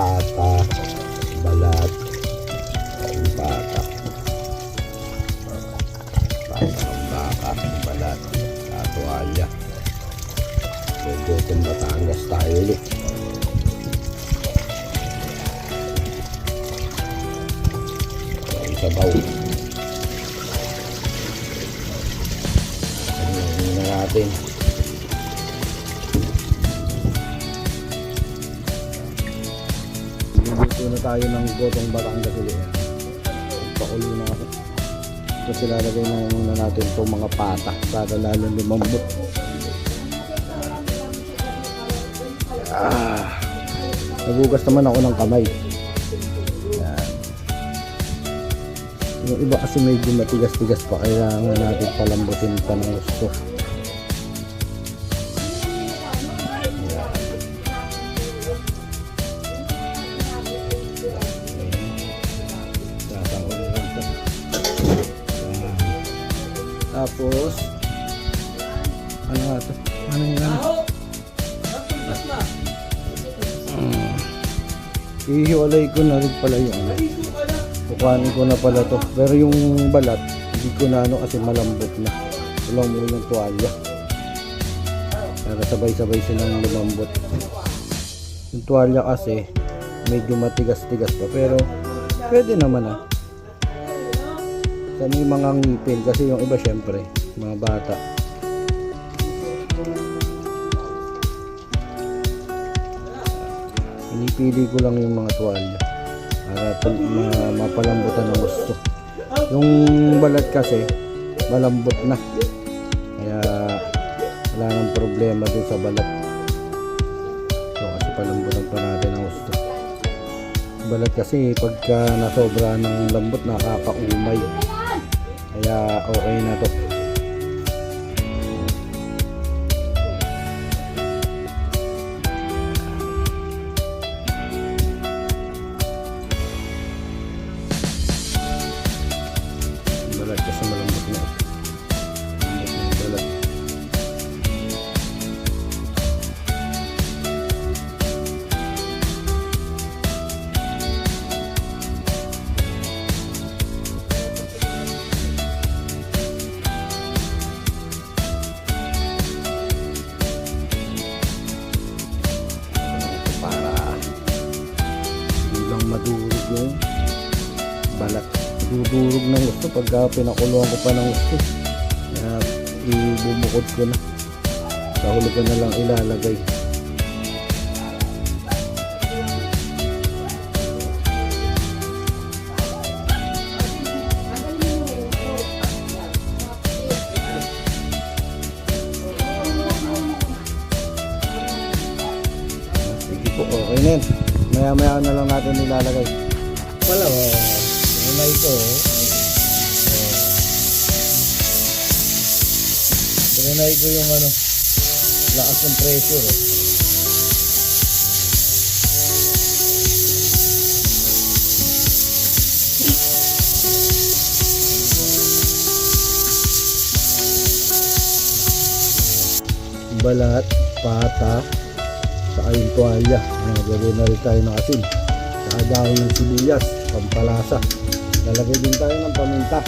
pata, balat, ang baka. Pata ang baka, balat, katualya. Bogotong Batangas tayo ulit. Ang sabaw. Ano ang natin. Dito na tayo ng Gotong Batangas ulit. Pakulo na ako. Tapos ilalagay na muna natin itong mga pata para lalo lumambot. Ah, nagugas naman ako ng kamay. Yan. Yung iba kasi medyo matigas-tigas pa. Kailangan natin palambutin pa ng gusto. Tapos, ano nga ito? Ano yung ano? Mm. Ihiwalay ko na rin pala yung ano. Ko na pala to. Pero yung balat, hindi ko na ano kasi malambot na. Walang muna ng tuwalya. Para sabay-sabay silang lumambot. Yung tuwalya kasi, medyo matigas-tigas pa. Pero, pwede naman ah. Sa mga ngipin kasi yung iba syempre, mga bata. Pinipili ko lang yung mga tuwalya para ma- mapalambutan ng gusto. Yung balat kasi malambot na. Kaya wala nang problema dun sa balat. So kasi palambutan pa natin ang gusto. Balat kasi pagka nasobra ng lambot nakakaumay. Kaya okay na to. Madurog yung balat. Dudurog ng gusto. Pagka pinakuluan ko pa ng gusto kaya ibubukod ko na. Sa huli ko na lang ilalagay. Okay na yun maya maya na lang natin ilalagay wala oh Tunay ko oh. Tunay ko yung ano lakas ng pressure oh. balat, pata, saka yung tuwalya. Ayan, gagawin na rin tayo ng asin. Saka dahon ng sibuyas, pampalasa. Lalagay din tayo ng paminta.